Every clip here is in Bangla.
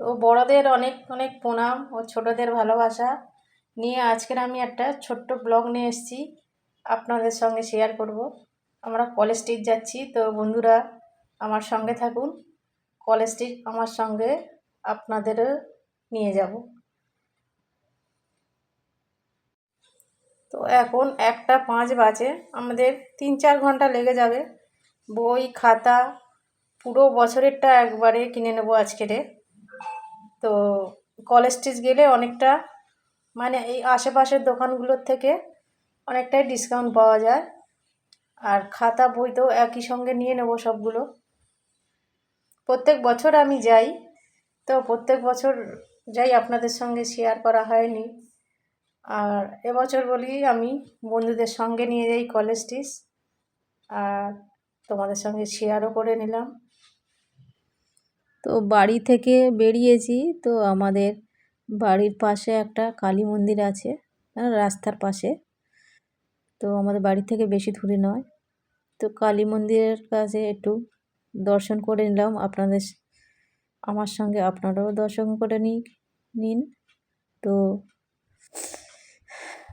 তো বড়দের অনেক অনেক প্রণাম ও ছোটদের ভালোবাসা নিয়ে আজকের আমি একটা ছোট্ট ব্লগ নিয়ে এসেছি। আপনাদের সঙ্গে শেয়ার করব। আমরা কলেজ স্ট্রিট যাচ্ছি, তো বন্ধুরা আমার সঙ্গে থাকুন। কলেজ স্ট্রিট আমার সঙ্গে আপনাদেরও নিয়ে যাব। তো এখন একটা পাঁচ বাজে, আমাদের তিন চার ঘণ্টা লেগে যাবে। বই, খাতা, পুরো বছরেরটা একবারে কিনে নেব আজকেরে। তো কলেজ স্ট্রিট গেলে অনেকটা মানে এই আশেপাশের দোকানগুলোর থেকে অনেকটাই ডিসকাউন্ট পাওয়া যায়। আর খাতা, বই তো একই সঙ্গে নিয়ে নেব সবগুলো। প্রত্যেক বছর আমি যাই, তো প্রত্যেক বছর যাই আপনাদের সঙ্গে শেয়ার করা হয়নি। আর এবছর বলি আমি বন্ধুদের সঙ্গে নিয়ে যাই কলেজ স্ট্রিট আর তোমাদের সঙ্গে শেয়ারও করে নিলাম। তো বাড়ি থেকে বেরিয়েছি। তো আমাদের বাড়ির পাশে একটা কালী মন্দির আছে রাস্তার পাশে। তো আমাদের বাড়ি থেকে বেশি দূরে নয়। তো কালী মন্দিরের কাছে একটু দর্শন করে নিলাম। আপনাদের আমার সঙ্গে আপনারাও দর্শন করে নিন। তো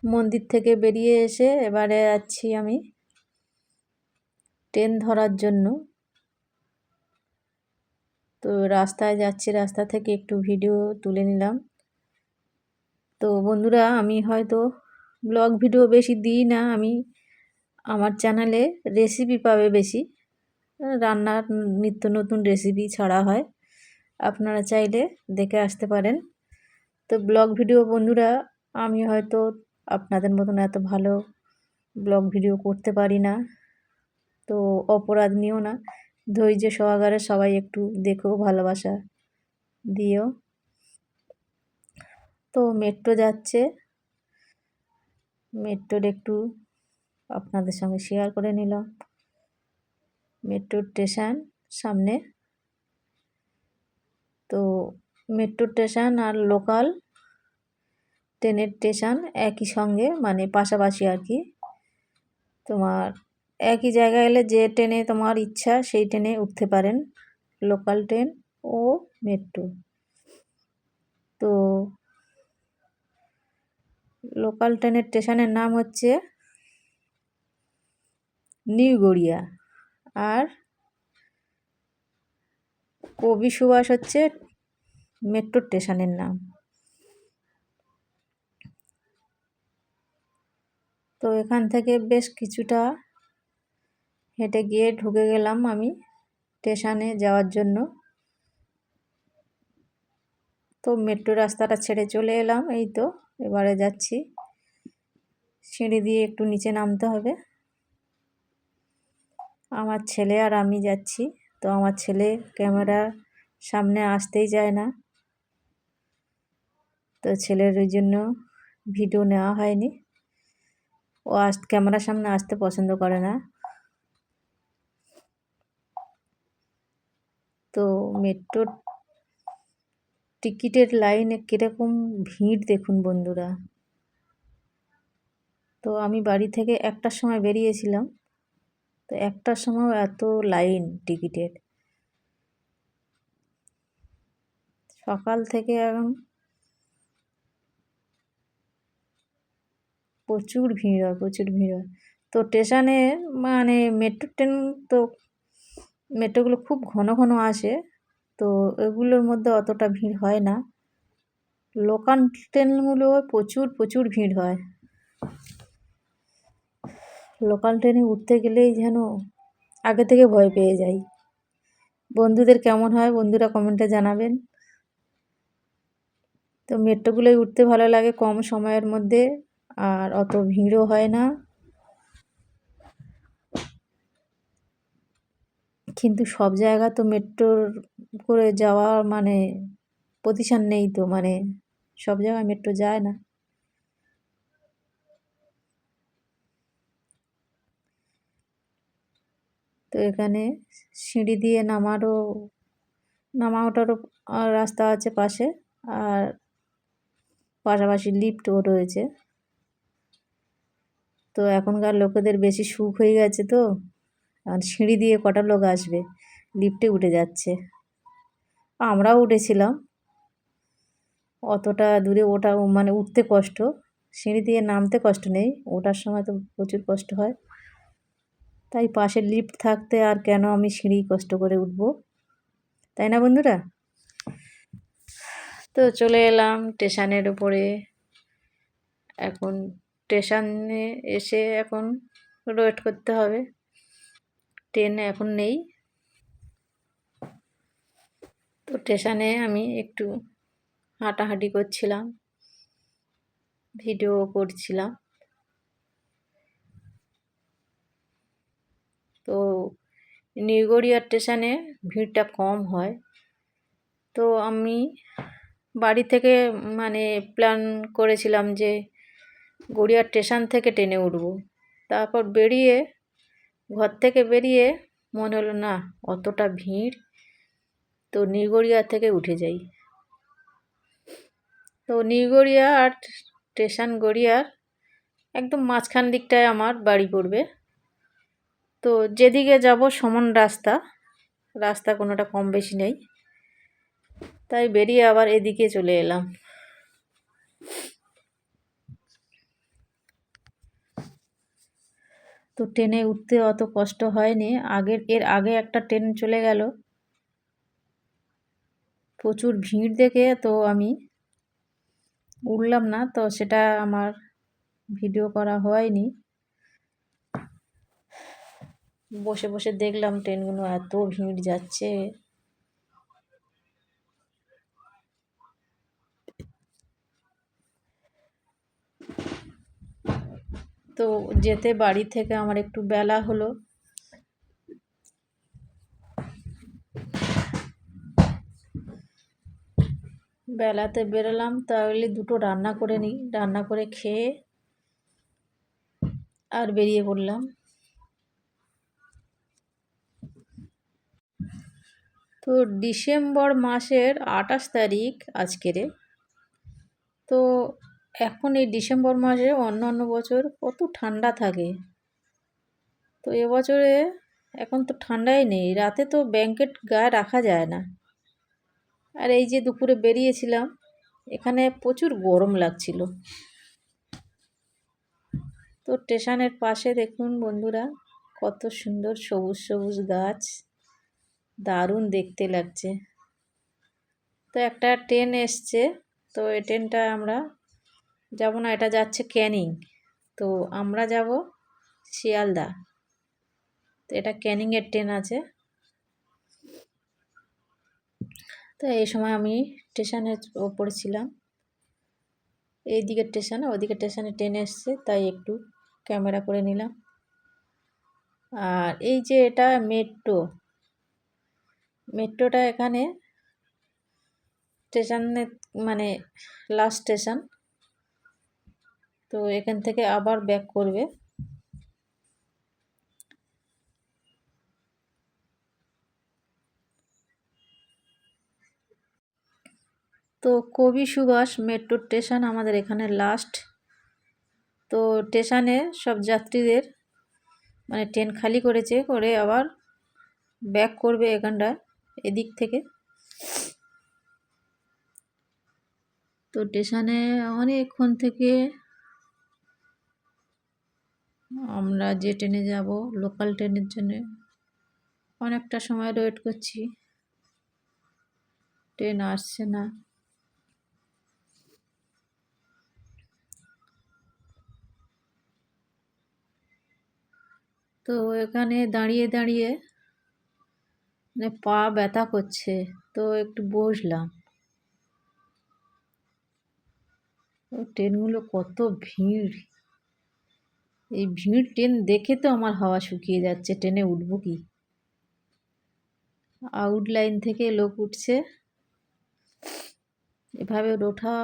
মন্দির থেকে বেরিয়ে এসে এবারে যাচ্ছি আমি। ট্রেন ধরার জন্য। তো রাস্তায় যাচ্ছি, রাস্তা থেকে একটু ভিডিও তুলে নিলাম। তো বন্ধুরা, আমি হয়তো ব্লগ ভিডিও বেশি দিই না, আমি আমার চ্যানেলে রেসিপি পাবে বেশি। রান্নার নিত্য নতুন রেসিপি ছাড়া হয়, আপনারা চাইলে দেখে আসতে পারেন। তো ব্লগ ভিডিও বন্ধুরা, আমি হয়তো আপনাদের মতন এত ভালো ব্লগ ভিডিও করতে পারি না, তো অপরাধ নিও না। ধৈর্য সহকারে সবাই একটু দেখো ভালোবাসা দিও। তো মেট্রো যাচ্ছে। মেট্রোর একটু আপনাদের সঙ্গে শেয়ার করে নিলাম। মেট্রো স্টেশন সামনে। তো মেট্রো স্টেশন আর লোকাল ট্রেনের স্টেশন একই সঙ্গে মানে পাশাপাশি আর কি। তোমার একই জায়গায় এলে যে ট্রেনে তোমার ইচ্ছা সেই ট্রেনে উঠতে পারেন, লোকাল ট্রেন ও মেট্রো। তো লোকাল ট্রেনের স্টেশনের নাম হচ্ছে নিউ গড়িয়া আর কবি সুভাষ হচ্ছে মেট্রো স্টেশনের নাম। তো এখান থেকে বেশ কিছুটা হেঁটে গিয়ে ঢুকে গেলাম আমি স্টেশনে যাওয়ার জন্য। তো মেট্রো রাস্তাটা ছেড়ে চলে এলাম, এই তো এবারে যাচ্ছি। সিঁড়ি দিয়ে একটু নিচে নামতে হবে। আমার ছেলে আর আমি যাচ্ছি, তো আমার ছেলে ক্যামেরা সামনে আসতেই যায় না। তো ছেলের ওই জন্য ভিডিও নেওয়া হয়নি। ও আস, ক্যামেরার সামনে আসতে পছন্দ করে না। তো মেট্রো টিকিটের লাইনে কীরকম ভিড় দেখুন বন্ধুরা? তো আমি বাড়ি থেকে একটার সময় বেরিয়েছিলাম, তো একটার সময় এত লাইন টিকিটের সকাল থেকে এখন প্রচুর ভিড় হয়, প্রচুর ভিড় হয়। তো স্টেশনে মানে মেট্রো ট্রেন তো মেট্রোগুলো খুব ঘন ঘন আসে, তো এগুলোর মধ্যে অতটা ভিড় হয় না। লোকাল ট্রেনগুলো প্রচুর প্রচুর ভিড় হয়। লোকাল ট্রেনে উঠতে গেলেই যেন আগে থেকে ভয় পেয়ে যাই। বন্ধুদের কেমন হয় বন্ধুরা কমেন্টে জানাবেন। তো মেট্রোগুলোই উঠতে ভালো লাগে কম সময়ের মধ্যে, আর অত ভিড়ও হয় না। কিন্তু সব জায়গা তো মেট্রোর করে যাওয়া মানে প্রতিষ্ঠান নেই তো মানে সব জায়গায় মেট্রো যায় না। তো এখানে সিঁড়ি দিয়ে নামারও, নামা ওঠারও রাস্তা আছে পাশে, আর পাশাপাশি লিফটও রয়েছে। তো এখনকার লোকেদের বেশি সুখ হয়ে গেছে তো। আর সিঁড়ি দিয়ে কটা লোক আসবে? লিফটে উঠে যাচ্ছে। আমরাও উঠেছিলাম। অতটা দূরে ওটা মানে উঠতে কষ্ট। সিঁড়ি দিয়ে নামতে কষ্ট নেই। ওঠার সময় তো প্রচুর কষ্ট হয়। তাই পাশে লিফট থাকতে আর কেন আমি সিঁড়ি কষ্ট করে উঠব? তাই না বন্ধুরা? তো চলে এলাম স্টেশনের উপরে। এখন স্টেশনে এসে এখন ওয়েট করতে হবে। ট্রেন এখন নেই। তো স্টেশনে আমি একটু হাঁটাহাঁটি করছিলাম, ভিডিও করছিলাম। তো নিউগড়িয়া স্টেশনে ভিড়টা কম হয়। তো আমি বাড়ি থেকে মানে প্ল্যান করেছিলাম যে গড়িয়া স্টেশন থেকে ট্রেনে উঠব। তারপর বেরিয়ে ঘর থেকে বেরিয়ে মনে হলো, না, অতটা ভিড় তো নিউগড়িয়া থেকে উঠে যাই। তো নিউগড়িয়া আর স্টেশন গড়িয়ার একদম মাঝখান দিকটায় আমার বাড়ি পড়বে। তো যেদিকে যাব সমান রাস্তা রাস্তা কোনোটা কম বেশি নেই। তাই বেরিয়ে আবার এদিকে চলে এলাম। তো ট্রেনে উঠতে অত কষ্ট হয়নি। আগের, এর আগে একটা ট্রেন চলে গেল। প্রচুর ভিড় দেখে তো আমি উঠলাম না, তো সেটা আমার ভিডিও করা হয়নি। বসে বসে দেখলাম ট্রেনগুলো এত ভিড় যাচ্ছে। তো যেতে বাড়ি থেকে আমার একটু বেলা হলো। বেলাতে বেরোলাম, তাহলে দুটো রান্না করে নিই। রান্না করে খেয়ে আর বেরিয়ে পড়লাম। তো ডিসেম্বর মাসের আঠাশ তারিখ আজকেরে। তো এখন এই ডিসেম্বর মাসে অন্য অন্য বছর কত ঠান্ডা থাকে। তো এবছরে এখন তো ঠান্ডাই নেই, রাতে তো ব্যাঙ্কেট গায়ে রাখা যায় না। আর এই যে দুপুরে বেরিয়েছিলাম, এখানে প্রচুর গরম লাগছিল। তো স্টেশনের পাশে দেখুন বন্ধুরা, কত সুন্দর সবুজ সবুজ গাছ, দারুণ দেখতে লাগছে। তো একটা ট্রেন এসছে, তো এই ট্রেনটা আমরা যাব না, এটা যাচ্ছে ক্যানিং। তো আমরা যাব শিয়ালদা। তো এটা ক্যানিংয়ের ট্রেন আছে। তো এই সময় আমি স্টেশনের ওপরে ছিলাম। এইদিকে স্টেশনে, ওদিকে স্টেশনে ট্রেন এসছে, তাই একটু ক্যামেরা করে নিলাম। আর এই যে এটা মেট্রো, মেট্রোটা এখানে স্টেশনে মানে লাস্ট স্টেশন। তো এখান থেকে আবার ব্যাক করবে। তো কবি সুভাষ মেট্রো স্টেশন আমাদের এখানে লাস্ট তো স্টেশনে সব যাত্রীদের মানে ট্রেন খালি করেছে, করে আবার ব্যাক করবে এখানটায়, এদিক থেকে। তো স্টেশনে অনেকক্ষণ থেকে আমরা যে ট্রেনে যাব লোকাল ট্রেনের জন্য অনেকটা সময় ওয়েট করছি। ট্রেন আসছে না। তো এখানে দাঁড়িয়ে দাঁড়িয়ে মানে পা ব্যথা করছে, তো একটু বসলাম। ট্রেনগুলো কত ভিড়। এই ভিড় ট্রেন দেখে তো আমার হাওয়া শুকিয়ে যাচ্ছে, ট্রেনে উঠবো কি? আউটলাইন থেকে লোক উঠছে। এভাবে ওঠা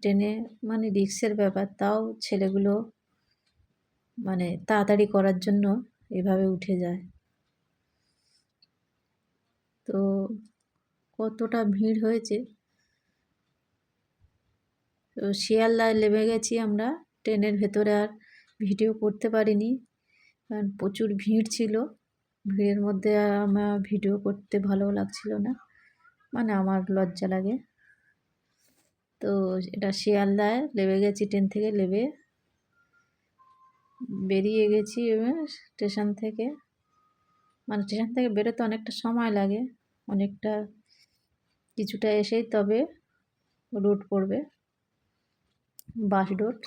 ট্রেনে মানে রিক্সের ব্যাপার, তাও ছেলেগুলো মানে তাড়াতাড়ি করার জন্য এভাবে উঠে যায়। তো কতটা ভিড় হয়েছে? তো শিয়ালদায় নেমে গেছি আমরা, ট্রেনের ভেতরে আর ভিডিও করতে পারিনি। কারণ প্রচুর ভিড় ছিল। ভিড়ের মধ্যে আমার ভিডিও করতে ভালো লাগছিল না। মানে আমার লজ্জা লাগে। তো এটা শিয়ালদায় নেমে গেছি ট্রেন থেকে নেমে বেরিয়ে গেছি স্টেশন থেকে। মানে স্টেশন থেকে বেরোতে অনেকটা সময় লাগে। অনেকটা কিছুটা এসেই তবে রোড পড়বে। বাস রুট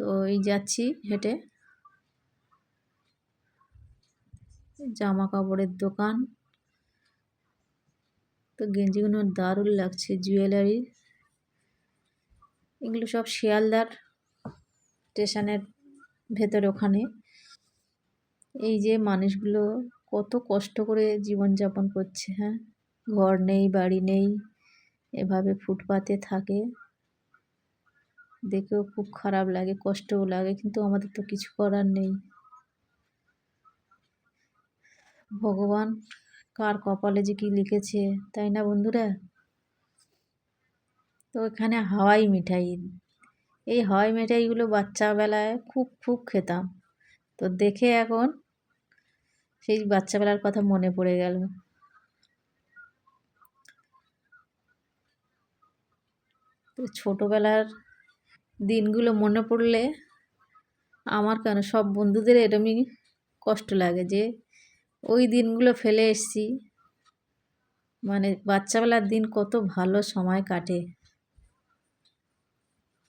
তো এই যাচ্ছি হেঁটে। জামা কাপড়ের দোকান। তো গেঞ্জিগুলো দারুণ লাগছে জুয়েলারি এগুলো সব শিয়ালদার স্টেশনের ভেতরে ওখানে। এই যে মানুষগুলো কত কষ্ট করে জীবনযাপন করছে হ্যাঁ? ঘর নেই, বাড়ি নেই, এভাবে ফুটপাতে থাকে। দেখেও খুব খারাপ লাগে, কষ্টও লাগে, কিন্তু আমাদের তো কিছু করার নেই। ভগবান কার কপালে যে কি লিখেছে, তাই না বন্ধুরা? তো এখানে হাওয়াই মিঠাই। এই হাওয়াই মিঠাইগুলো বাচ্চাবেলায় খুব খুব খেতাম। তো দেখে এখন সেই বাচ্চাবেলার কথা মনে পড়ে গেল। তো ছোটোবেলার দিনগুলো মনে পড়লে আমার কেন, সব বন্ধুদের এরমই কষ্ট লাগে যে ওই দিনগুলো ফেলে এসছি। মানে বাচ্চাবেলার দিন কত ভালো সময় কাটে।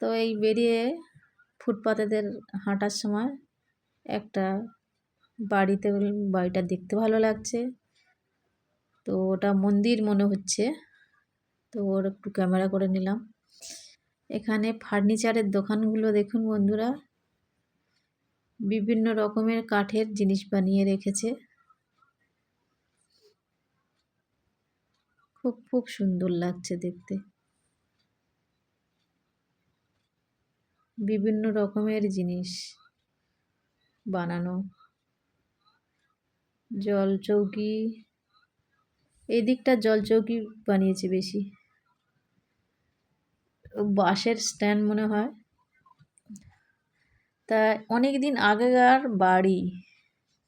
তো এই বেরিয়ে ফুটপাতেদের হাঁটার সময় একটা বাড়িতে বাড়িটা দেখতে ভালো লাগছে। তো ওটা মন্দির মনে হচ্ছে। তো ওর একটু ক্যামেরা করে নিলাম। এখানে ফার্নিচারের দোকানগুলো দেখুন বন্ধুরা। বিভিন্ন রকমের কাঠের জিনিস বানিয়ে রেখেছে। খুব খুব সুন্দর লাগছে দেখতে। বিভিন্ন রকমের জিনিস বানানো। জল চৌকি এই দিকটা জল চৌকি বানিয়েছে বেশি। বাঁশের স্ট্যান্ড মনে হয়। তা অনেক দিন আগেকার বাড়ি।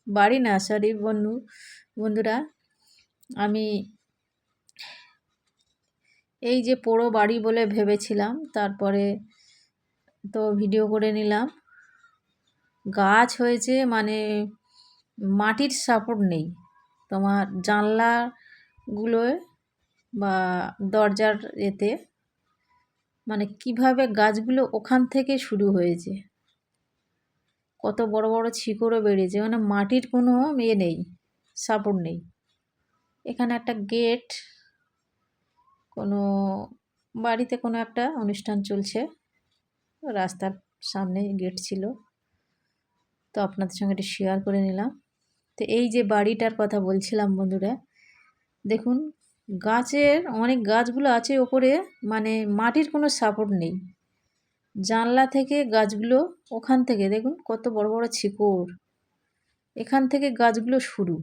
বাড়ি না সরি বন্ধু, বন্ধুরা, আমি এই যে পোড়ো বাড়ি বলে ভেবেছিলাম, তারপরে তো ভিডিও করে নিলাম। গাছ হয়েছে মানে মাটির সাপোর্ট নেই। তোমার জানলাগুলোয় বা দরজার এতে মানে কীভাবে গাছগুলো ওখান থেকে শুরু হয়েছে? কত বড় বড় শিকড়ও বেড়েছে মানে মাটির কোনো ইয়ে নেই, সাপোর্ট নেই। এখানে একটা গেট, কোনো বাড়িতে কোনো একটা অনুষ্ঠান চলছে। রাস্তার সামনে গেট ছিল। তো আপনাদের সঙ্গে এটা শেয়ার করে নিলাম। তো এই যে বাড়িটার কথা বলছিলাম বন্ধুরা, দেখুন গাছের অনেক গাছগুলো আছে ওপরে মানে মাটির কোনো সাপোর্ট নেই। জানলা থেকে গাছগুলো ওখান থেকে, দেখুন কত বড় বড় শিকড়। এখান থেকে গাছগুলো শুরু।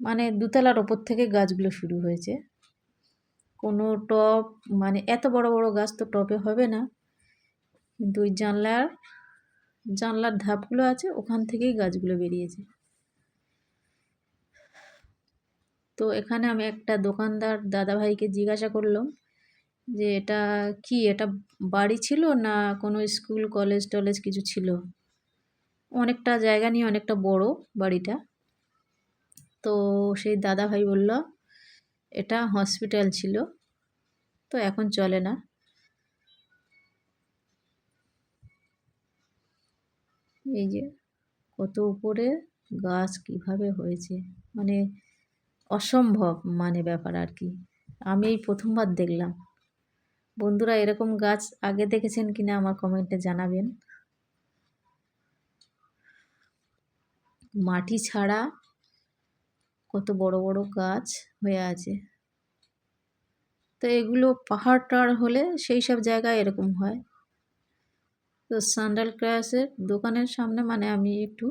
মানে দুতলার ওপর থেকে গাছগুলো শুরু হয়েছে। কোনো টব মানে এত বড় বড় গাছ তো টবে হবে না। কিন্তু ওই জানলার জানলার ধাপগুলো আছে, ওখান থেকেই গাছগুলো বেরিয়েছে। তো এখানে আমি একটা দোকানদার দাদাভাইকে জিজ্ঞাসা করলাম যে, এটা কি, এটা বাড়ি ছিল না কোনো স্কুল, কলেজ, টলেজ কিছু ছিল? অনেকটা জায়গা নিয়ে অনেকটা বড় বাড়িটা। তো সেই দাদাভাই বলল, এটা হসপিটাল ছিল, তো এখন চলে না। এই যে, কত উপরে গাছ কীভাবে হয়েছে? মানে অসম্ভব মানে ব্যাপার আর কি। আমি এই প্রথমবার দেখলাম। বন্ধুরা, এরকম গাছ আগে দেখেছেন কিনা আমার কমেন্টে জানাবেন। মাটি ছাড়া কত বড় বড় গাছ হয়ে আছে। তো এগুলো পাহাড় টাড় হলে সেই সব জায়গায় এরকম হয়। তো স্যান্ডেল ক্রাশের দোকানের সামনে মানে আমি একটু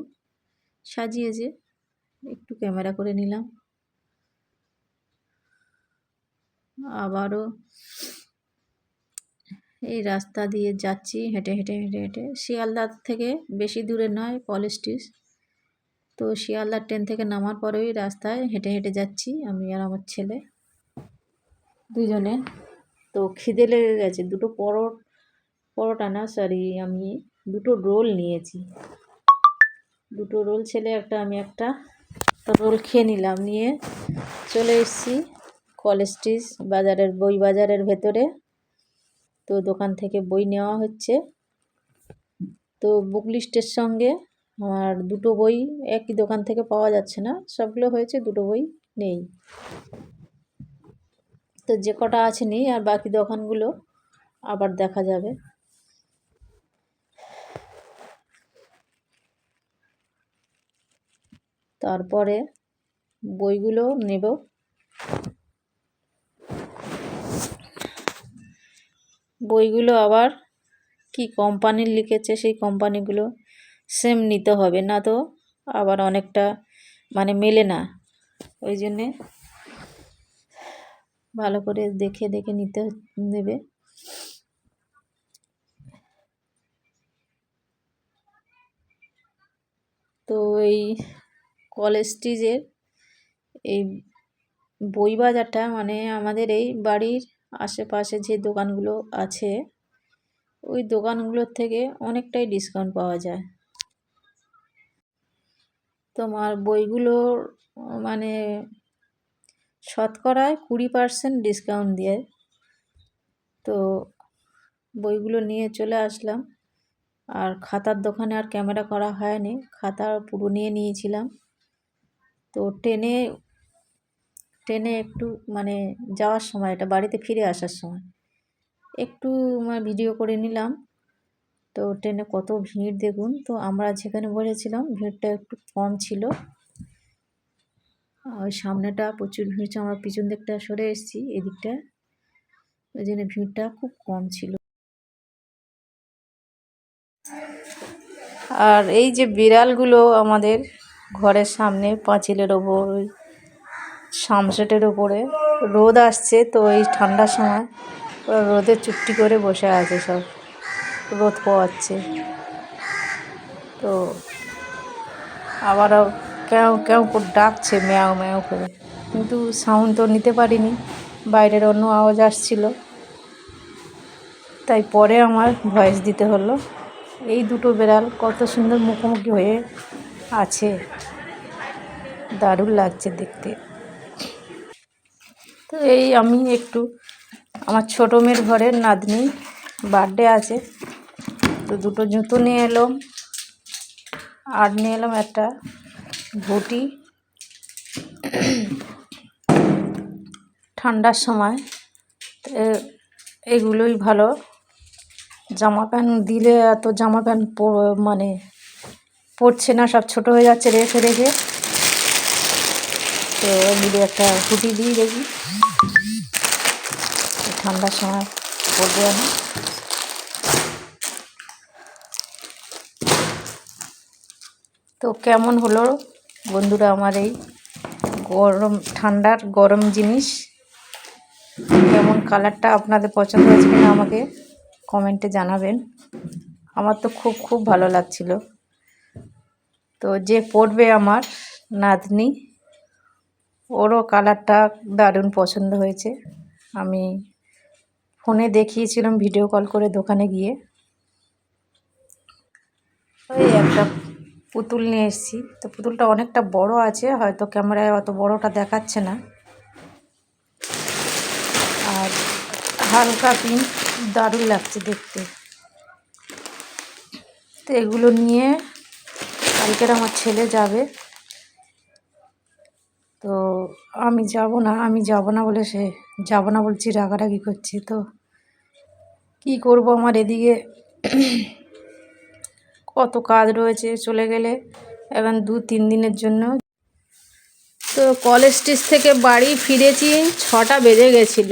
সাজিয়ে সাজিয়েছে, একটু ক্যামেরা করে নিলাম। আবারও এই রাস্তা দিয়ে যাচ্ছি, হেঁটে হেঁটে হেঁটে হেঁটে। শিয়ালদা থেকে বেশি দূরে নয় কলেজ স্ট্রিট তো শিয়ালদার ট্রেন থেকে নামার পরেই রাস্তায় হেঁটে হেঁটে যাচ্ছি আমি আর আমার ছেলে। দুজনে। তো খিদে লেগে গেছে, দুটো পরোট, পরোটা না সরি আমি দুটো রোল নিয়েছি। দুটো রোল, ছেলে একটা, আমি একটা। রোল খেয়ে নিলাম, নিয়ে চলে এসেছি। কলেজ স্ট্রিট বাজারের বই বাজারের ভেতরে। তো দোকান থেকে বই নেওয়া হচ্ছে। তো বুক লিস্টের সঙ্গে আমার দুটো বই একই দোকান থেকে পাওয়া যাচ্ছে না। সবগুলো হয়েছে, দুটো বই নেই। তো যে কটা আছে নেই আর বাকি দোকানগুলো আবার দেখা যাবে। তারপরে বইগুলো নেব। বইগুলো আবার কি কোম্পানির লিখেছে, সেই কোম্পানিগুলো সেম নিতে হবে না তো? আবার অনেকটা মানে মেলে না। ওই জন্যে ভালো করে দেখে দেখে নিতে নেবে তো এই কলেজ স্ট্রিটের এই বই বাজারটা মানে আমাদের এই বাড়ির আশেপাশে যে দোকানগুলো আছে, ওই দোকানগুলোর থেকে অনেকটাই ডিসকাউন্ট পাওয়া যায়। তোমার বইগুলোর মানে শতকরায় কুড়ি পার্সেন্ট ডিসকাউন্ট দিয়ে তো বইগুলো নিয়ে চলে আসলাম। আর খাতার দোকানে আর ক্যামেরা করা হয়নি, খাতা পুরো নিয়ে নিয়েছিলাম। তো ট্রেনে ট্রেনে একটু মানে যাওয়ার সময় এটা বাড়িতে ফিরে আসার সময় একটু মানে ভিডিও করে নিলাম। তো ট্রেনে কত ভিড় দেখুন। তো আমরা যেখানে বসেছিলাম ভিড়টা একটু কম ছিল। ওই সামনেটা প্রচুর ভিড় ছিল, আমরা পিছন দিকটা সরে এসেছি, এদিকটা। ওই জন্য ভিড়টা খুব কম ছিল। আর এই যে বিড়ালগুলো আমাদের ঘরের সামনে পাঁচিলের ওপর, ওই সামসেটের ওপরে রোদ আসছে তো এই ঠান্ডার সময় রোদে চুপটি করে বসে আছে সব। রোদ পোয়াচ্ছে তো আবারও কেউ কেউ ডাকছে, ম্যাও ম্যাও করে। কিন্তু সাউন্ড তো নিতে পারিনি। বাইরের অন্য আওয়াজ আসছিল। তাই পরে আমার ভয়েস দিতে হলো। এই দুটো বেড়াল কত সুন্দর মুখোমুখি হয়ে আছে। দারুণ লাগছে দেখতে। তো এই আমি একটু আমার ছোটো মেয়ের ঘরের নাতনি বার্থডে আছে। তো দুটো জুতো নিয়ে এলাম। আর নিয়ে এলাম একটা ঘুটি। ঠান্ডার সময়। এগুলোই ভালো। জামা প্যান্ট দিলে এত জামা প্যান্ট মানে পড়ছে না, সব ছোট হয়ে যাচ্ছে রেখে রেখে। তো এগুলো একটা হুটি দিই দেখি। ঠান্ডার সময় পড়বে আমি তো কেমন হলো বন্ধুরা আমার এই গরম, ঠান্ডার গরম জিনিস? কেমন কালারটা আপনাদের পছন্দ হয়েছে কিনা আমাকে কমেন্টে জানাবেন। আমার তো খুব খুব ভালো লাগছিল। তো যে পড়বে আমার নাতনি ওরও কালারটা দারুণ পছন্দ হয়েছে। আমি ফোনে দেখিয়েছিলাম, ভিডিও কল করে দোকানে গিয়ে। ওই একটা পুতুল নিয়ে এসেছি। তো পুতুলটা অনেকটা বড় আছে, হয়তো ক্যামেরায় অত বড়টা দেখাচ্ছে না। আর হালকা পিঙ্ক, দারুণ লাগছে দেখতে। তো এগুলো নিয়ে কালকের আমার ছেলে যাবে। তো আমি যাব না, আমি যাব না বলে সে, যাব না বলছি, রাগারাগি করছি। তো কি করব আমার এদিকে? কত কাজ রয়েছে চলে গেলে, এখন দু, তিন দিনের জন্য। তো কলেজ স্ট্রিট থেকে বাড়ি ফিরেছি, ছটা বেজে গেছিল।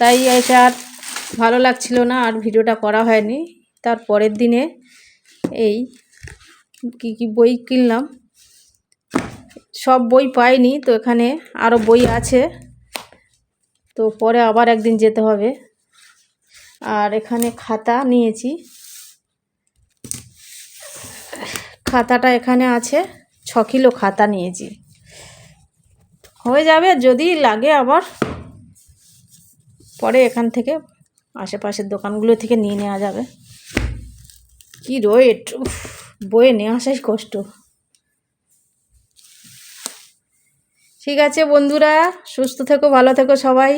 তাই এটা আর ভালো লাগছিল না, আর ভিডিওটা করা হয়নি। তার পরের দিনে এই কি কি বই কিনলাম সব বই পাইনি, তো এখানে আরও বই আছে। তো পরে আবার একদিন যেতে হবে। আর এখানে খাতা নিয়েছি। খাতাটা এখানে আছে, ছ কিলো খাতা নিয়েছি। হয়ে যাবে যদি লাগে আবার। পরে এখান থেকে আশেপাশের দোকানগুলো থেকে নিয়ে নেওয়া যাবে। কি রয়েট বয়ে নিয়ে আসাই কষ্ট। ঠিক আছে বন্ধুরা, সুস্থ থেকো, ভালো থেকো সবাই।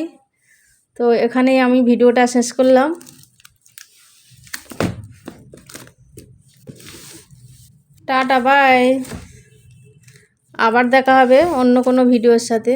তো এখানেই আমি ভিডিওটা শেষ করলাম। Tata, bye. আবার দেখা হবে অন্য কোনো ভিডিওর সাথে।